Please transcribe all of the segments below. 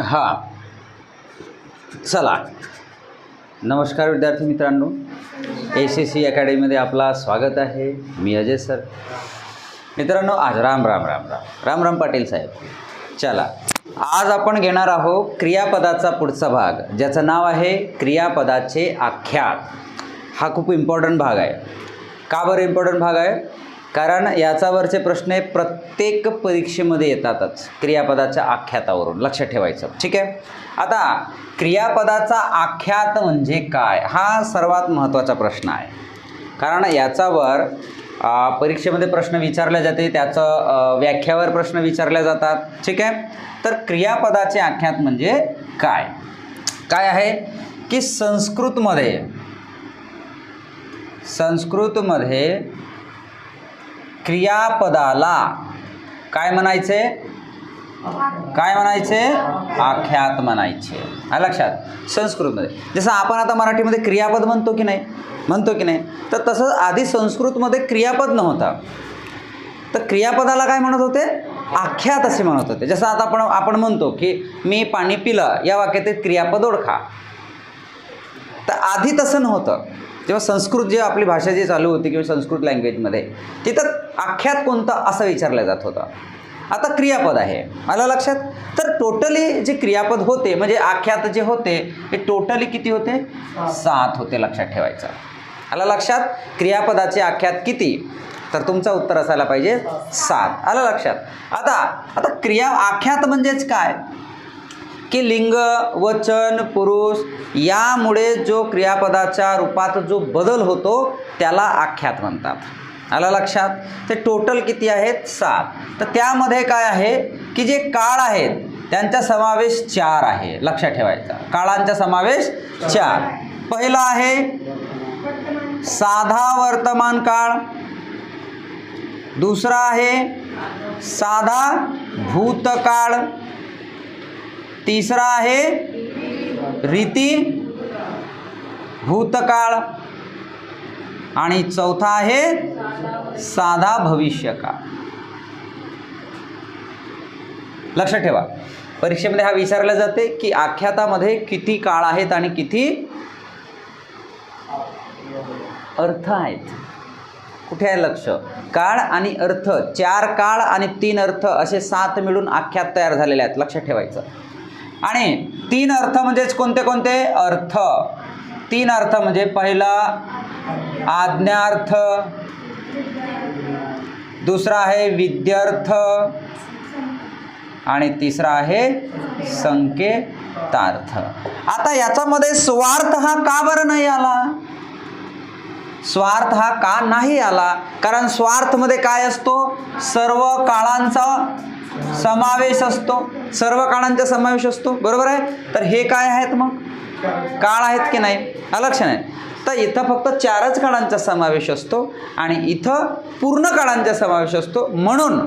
हां. चला. नमस्कार विद्यार्थी मित्रांनो. एस एस सी अकॅडमीमध्ये आपला स्वागत आहे. मी अजय सर. मित्रांनो आज राम राम राम राम. राम राम पाटील साहेब. चला. आज आपण घेणार आहोत क्रियापदाचा पुढचा भाग ज्याचं नाव आहे क्रियापदाचे आख्यात. हा खूप इम्पॉर्टंट भाग आहे. का बरं इम्पॉर्टंट भाग आहे? कारण याच्यावरचे प्रश्न हे प्रत्येक परीक्षेमध्ये येतातच. क्रियापदाच्या आख्यातावरून. लक्ष ठेवायचं. ठीक आहे? आता क्रियापदाचा आख्यात म्हणजे काय? हा सर्वात महत्त्वाचा प्रश्न आहे. कारण याच्यावर परीक्षेमध्ये प्रश्न विचारले जाते त्याचं व्याख्यावर प्रश्न विचारले जातात. ठीक आहे? तर क्रियापदाचे आख्यात म्हणजे काय? काय आहे? की संस्कृतमध्ये संस्कृतमध्ये क्रियापदाला. काय म्हणायचे? काय म्हणायचे? आख्यात म्हणायचे. हा लक्षात? संस्कृतमध्ये. जसं आपण आता मराठीमध्ये क्रियापद म्हणतो की नाही? म्हणतो की नाही? तर तसं आधी संस्कृतमध्ये क्रियापद नव्हता. तर क्रियापदाला काय म्हणत होते? आख्यात असे म्हणत होते. जसं आता आपण आपण म्हणतो की मी पाणी पिलं या वाक्यात क्रियापद ओळखा. तर आधी तसं नव्हतं. जेव्हा संस्कृत जे आपली भाषा जी चालू होती किंवा संस्कृत लँग्वेजमध्ये तिथं आख्यात कोणतं असं विचारलं जात होतं. आता क्रियापद आहे. मला लक्षात? तर टोटली जे क्रियापद होते म्हणजे आख्यात जे होते हे टोटली किती होते? सात होते लक्षात ठेवायचं. आला लक्षात? क्रियापदाचे आख्यात किती? तर तुमचं उत्तर असायला पाहिजे सात. आलं लक्षात? आता आता क्रिया आख्यात म्हणजेच काय? की लिंग वचन पुरुष यामुळे जो क्रियापदाच्या रूपात जो बदल होतो त्याला आख्यात म्हणतात. आला लक्षात? ते टोटल किती आहेत? सात. तर त्यामध्ये काय आहे? की जे काळ आहेत त्यांचा समावेश चार आहे. लक्षात ठेवायचा. काळांचा समावेश चार. पहिला आहे साधा वर्तमान काळ. दुसरा आहे साधा भूतकाळ. तिसरा आहे रीती भूतकाळ आणि चौथा आहे साधा भविष्यकाळ. लक्षात ठेवा परीक्षेमध्ये हा विचारला जाते की आख्यातामध्ये किती काळ आहेत आणि किती अर्थ आहेत. कुठे आहे लक्ष? काळ आणि अर्थ चार काळ आणि तीन अर्थ असे सात मिळून आख्यात तयार झालेले आहेत. लक्षात ठेवायचं. आणि तीन अर्थ म्हणजेच कोणते कोणते? अर्थ. तीन अर्थ म्हणजे पहिला आज्ञार्थ दुसरा आहे विद्यार्थ आणि तिसरा आहे संकेतार्थ. आता याच्यामध्ये स्वार्थ हा का बरं नाही आला? स्वार्थ हा का नाही आला? कारण स्वार्थमध्ये काय असतो? सर्व काळांचा समावेश असतो. सर्व काळांचा समावेश असतो. बरोबर आहे? तर हे काय आहेत मग? काळ आहेत की नाही? लक्ष नाही. तर इथं फक्त चारच काळांचा समावेश असतो आणि इथं पूर्ण काळांचा समावेश असतो. म्हणून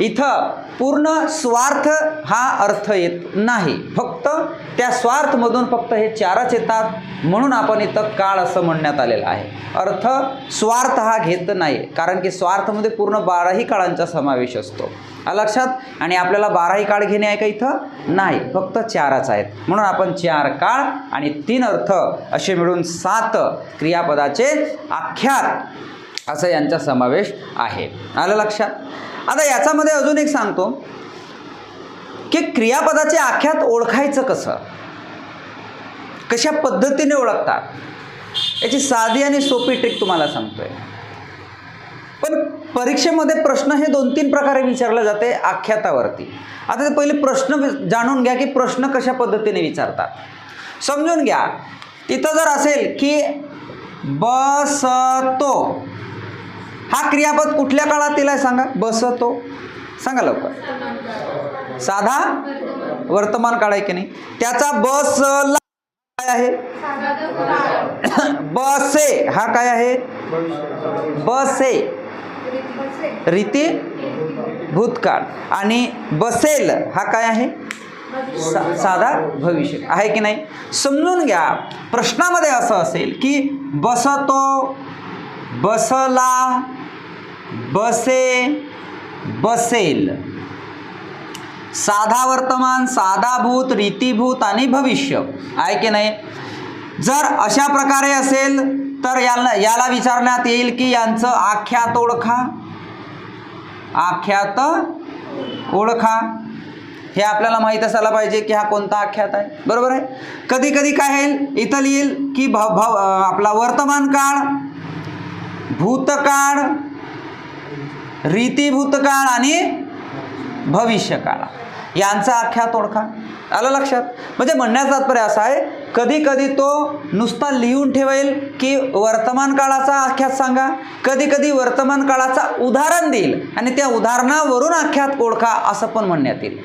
इथं पूर्ण स्वार्थ हा अर्थ येत नाही. फक्त त्या स्वार्थमधून फक्त हे चारच येतात. म्हणून आपण इथं काळ असं म्हणण्यात आलेलं आहे. अर्थ स्वार्थ हा घेत नाही. कारण की स्वार्थमध्ये पूर्ण बाराही काळांचा समावेश असतो. लक्षात? आणि आपल्याला बाराही काळ घेणे आहे का इथं? नाही. फक्त चारच आहेत. म्हणून आपण चार काळ आणि तीन अर्थ असे मिळून सात क्रियापदाचे आख्यात असं यांचा समावेश आहे. आलं लक्षात? आता याच्यामध्ये अजून एक सांगतो की क्रियापदाचे आख्यात ओळखायचं कसं? कशा पद्धतीने ओळखतात? याची साधी आणि सोपी ट्रिक तुम्हाला सांगतोय. पण परीक्षेमध्ये प्रश्न हे दोन तीन प्रकारे विचारले जाते आख्यातावरती. आता ते पहिले प्रश्न जाणून घ्या की प्रश्न कशा पद्धतीने विचारतात. समजून घ्या. तिथं जर असेल की बसतो. हा क्रियापद कुठल्या काळातील आहे सांगा? बसतो. सांगा लवकर. साधा वर्तमान काळ आहे की नाही? त्याचा बसला काय आहे? बसे. हा काय आहे? बसे. रीती भूतकाळ. आणि बसेल हा काय आहे? सा साधा भविष्य. आहे की नाही? समजून घ्या. प्रश्नामध्ये असं असेल की बसतो बसला बसे बसेल. साधा वर्तमान साधा भूत रीतीभूत आणि भविष्य. आहे की नाही? जर अशा प्रकारे असेल तर याला याला विचारण्यात येईल की यांचं आख्यात ओळखा. आख्यात ओळखा. हे आपल्याला माहीत असायला पाहिजे की हा कोणता आख्यात आहे. बरोबर आहे? कधी कधी काय येईल इथं लिहिल की भ भव आपला वर्तमान काळ भूतकाळ रीतीभूतकाळ आणि भविष्यकाळ यांचा आख्यात ओळखा आलं लक्षात? म्हणजे म्हणण्याचा तात्पर्य असा आहे कधी कधी तो नुसता लिहून ठेवेल की वर्तमान काळाचा आख्यात सांगा कधी कधी वर्तमान काळाचा उदाहरण देईल आणि त्या उदाहरणावरून आख्यात ओळखा असं पण म्हणण्यात येईल.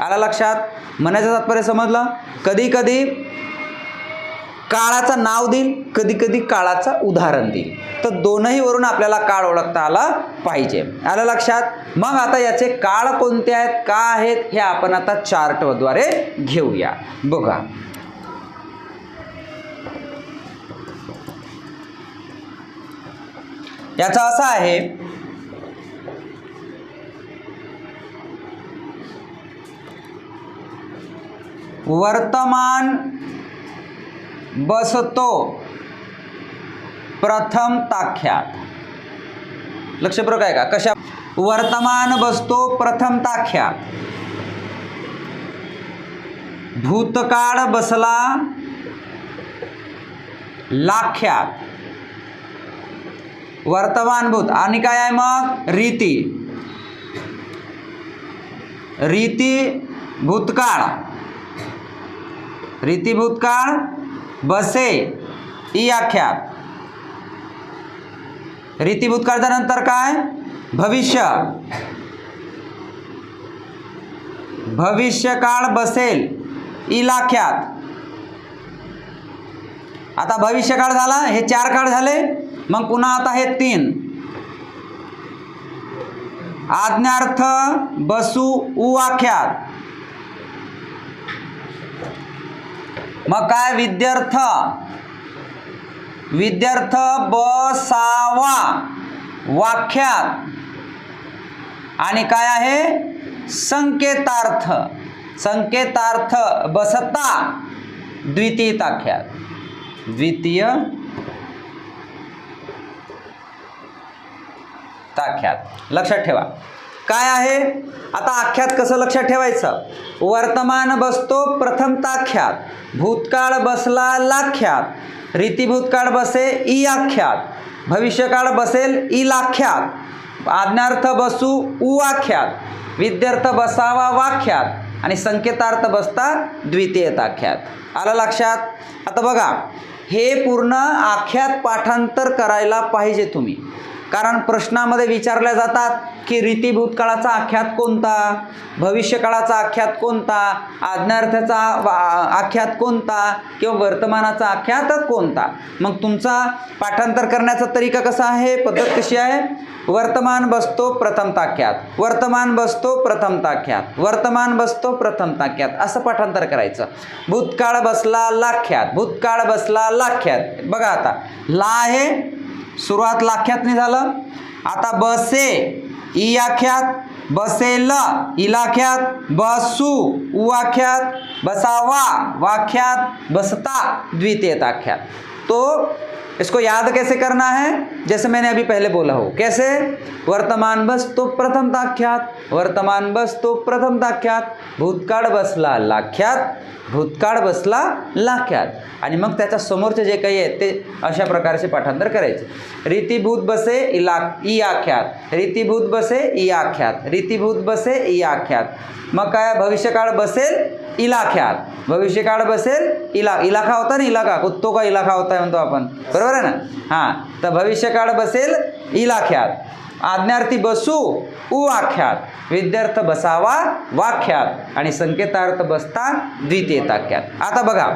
आलं लक्षात? म्हणायचं तात्पर्य समजलं? कधी कधी काळाचं नाव देईल कधी कधी काळाचं उदाहरण देईल. तर दोनही वरून आपल्याला काळ ओळखता आला पाहिजे. आलं लक्षात? मग आता याचे काळ कोणते आहेत का आहेत हे आपण आता चार्टद्वारे घेऊया. बघा. याचा असा आहे वर्तमान बसतो. प्रथम ताख्यात. लक्षपूर्वक आहे का? कशा? वर्तमान बसतो प्रथम ताख्यात. भूतकाळ बसला लाख्यात. वर्तमान भूत. आणि काय आहे मग? रीती. रीती भूतकाळ. रीती भूतकाळ बसे ई आख्यात. रीती भूतकाळच्या काय? भविष्य. भविष्यकाळ बसेल इलाख्यात लाख्यात. आता भविष्यकाळ झाला हे चार काळ झाले मग पुन्हा आता हे तीन. आज्ञार्थ बसू उ मग काय? विद्यार्थ. विद्यार्थ बसावा. वाख्यात आणि काय आहे? संकेतार्थ. संकेतार्थ बसता. द्वितीय ताख्यात. द्वितीय ताख्यात. लक्षात ठेवा. काय आहे? आता आख्यात कसं लक्षात ठेवायचं? वर्तमान बसतो प्रथम ताख्यात भूतकाळ बसला लाख्यात. रीतीभूतकाळ बसे ई आख्यात भविष्यकाळ बसेल ई लाख्यात. आज्ञार्थ बसू उ आख्यात विद्यार्थ बसावा वाख्यात आणि संकेतार्थ बसता द्वितीय ताख्यात. आलं लक्षात? आता बघा हे पूर्ण आख्यात पाठांतर करायला पाहिजे तुम्ही. कारण प्रश्नामध्ये विचारल्या जातात की रीती भूतकाळाचा आख्यात कोणता? भविष्यकाळाचा आख्यात कोणता? आज्ञार्थाचा वा- आख्यात कोणता? किंवा वर्तमानाचा आख्यात कोणता? मग तुमचा पाठांतर करण्याचा तरीका कसा आहे? पद्धत कशी आहे? वर्तमान बसतो प्रथम ताख्यात. वर्तमान बसतो प्रथम ताख्यात. वर्तमान बसतो प्रथम ताक्यात असं पाठांतर करायचं. भूतकाळ बसला लाख्यात. भूतकाळ बसला लाख्यात. बघा आता. ला आहे सुरुवात लाख्यातनी झालं. आता बसे, ई आख्यात बसेल इलाख्यात बसू, उ आख्यात, बसावा, वाख्यात, बसता द्वितीय आख्यात. तो इसको याद कैसे करना है? जैसे मैंने अभी पहले बोला हो। कैसे? वर्तमान बस तो प्रथम ताख्यात वर्तमान बस तो प्रथम ताख्यात भूतकाळ बसला लाख्यात भूतकाळ बसला लाख्यात. आणि मग त्याच्या समोरचे जे काही आहेत ते अशा प्रकारचे पाठांतर करायचे. रीतीभूत बसे इला ई आख्यात. रीतीभूत बसे ई आख्यात. रीतीभूत बसे ई आख्यात. मग काय? भविष्यकाळ बसेल इलाख्यात भविष्यकाळ बसेल इला इलाखा होता ना इलाखा कुत्तो का इलाखा होता म्हणतो आपण. बरोबर आहे ना? हां. तर भविष्यकाळ बसेल इलाख्यात आज्ञार्थी बसू उ आख्यात. विद्यार्थ बसावा वाख्यात. आणि संकेतार्थ बसता द्वितीय ताख्यात आता बघा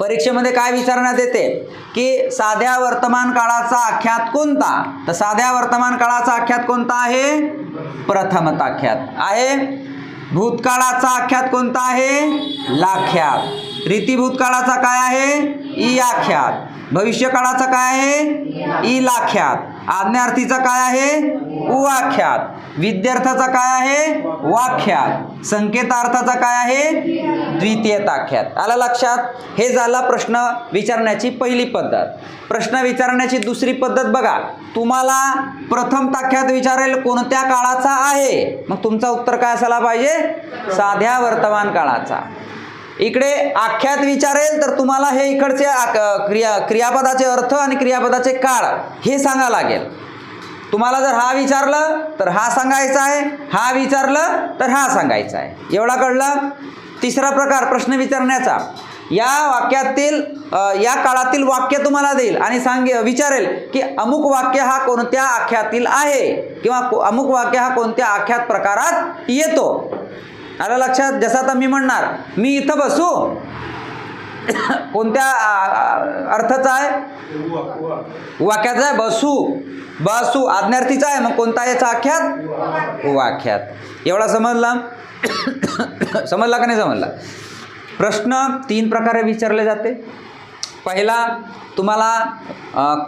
परीक्षेमध्ये काय विचारण्यात येते? की साध्या वर्तमान काळाचा आख्यात कोणता? तर साध्या वर्तमान काळाचा आख्यात कोणता आहे? प्रथम ताख्यात आहे? भूतकाळाचा आख्यात कोणता आहे? लाख्यात. रीतीभूतकाळाचा काय आहे? ई आख्यात. भविष्यकाळाचा काय आहे? ई लाख्यात आज्ञार्थीचा काय आहे? उवाख्यात. विद्यार्थ्याचा काय आहे? वाख्यात. संकेतार्थाचा काय आहे? द्वितीयताख्यात. आलं लक्षात? हे झाला प्रश्न विचारण्याची पहिली पद्धत. प्रश्न विचारण्याची दुसरी पद्धत बघा. तुम्हाला प्रथम ताख्यात विचारेल कोणत्या काळाचा आहे? मग तुमचं उत्तर काय असायला पाहिजे? साध्या वर्तमान काळाचा. इकडे आख्यात विचारेल तर तुम्हाला हे इकडचे क्रिया क्रियापदाचे अर्थ आणि क्रियापदाचे काळ हे सांगा लागेल. तुम्हाला जर हा विचारलं तर हा सांगायचा आहे हा विचारलं तर हा सांगायचा आहे. एवढा कळलं? तिसरा प्रकार प्रश्न विचारण्याचा. या वाक्यातील या काळातील वाक्य तुम्हाला देईल आणि सांगे विचारेल की अमुक वाक्य हा कोणत्या आख्यातील आहे किंवा अमुक वाक्य हा कोणत्या आख्यात प्रकारात येतो. आलं लक्षात जसं आता मी म्हणणार मी इथं बसू. कोणत्या अर्थाचा आहे? वाक्याचा आहे बसू. बसू आज्ञार्थीचा आहे मग कोणता याचा आख्यात? वाक्यात एवढा समजला? समजला का नाही समजला? प्रश्न तीन प्रकारे विचारले जाते. पहिला तुम्हाला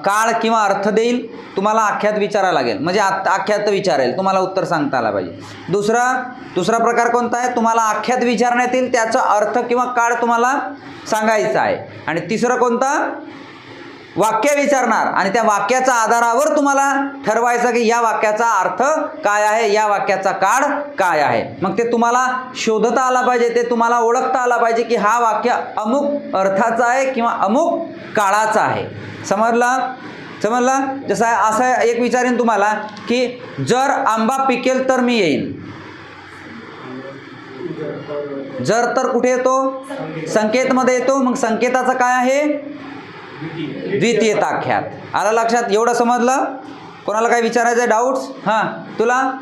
काळ किंवा अर्थ देईल तुम्हाला आख्यात विचारावं लागेल. म्हणजे आत आख्यात विचारेल तुम्हाला उत्तर सांगता आला पाहिजे. दुसरा दुसरा प्रकार कोणता आहे? तुम्हाला आख्यात विचारण्यात येईल त्याचा अर्थ किंवा काळ तुम्हाला सांगायचा आहे. आणि तिसरं कोणता? वाक्य विचारणार आणि त्या वाक्याच्या आधारावर तुम्हाला ठरवायचं की या वाक्याचा अर्थ काय आहे या वाक्याचा काळ काय आहे. मग ते तुम्हाला शोधता आला पाहिजे ते तुम्हाला ओळखता आला पाहिजे की हा वाक्य अमुक अर्थाचा आहे किंवा अमुक काळाचा आहे. समजला? समजला? जसं असं एक विचारेन तुम्हाला की जर आंबा पिकेल तर मी येईन. जर तर कुठे येतो? संकेतमध्ये येतो. मग संकेताचं काय आहे? द्वितीय ताख्यात आला लक्षात? एवढं समजलं? कोणाला काय विचारायचं आहे? डाऊट्स हां. तुला?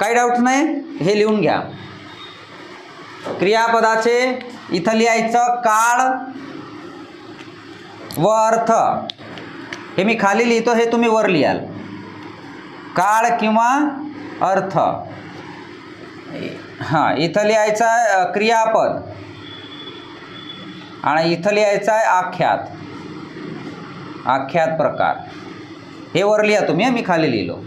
काही डाऊट्स नाही? हे लिहून घ्या. क्रियापदाचे इथं लिहायचं काळ व अर्थ. हे मी खाली लिहितो हे तुम्ही वर लिहाल. काळ किंवा अर्थ. हां इथं लिहायचं क्रियापद. आणि इथं लिहायचं आहे आख्यात. आख्यात प्रकार. हे वर लिहा तुम्ही मी खाली लिहिलो.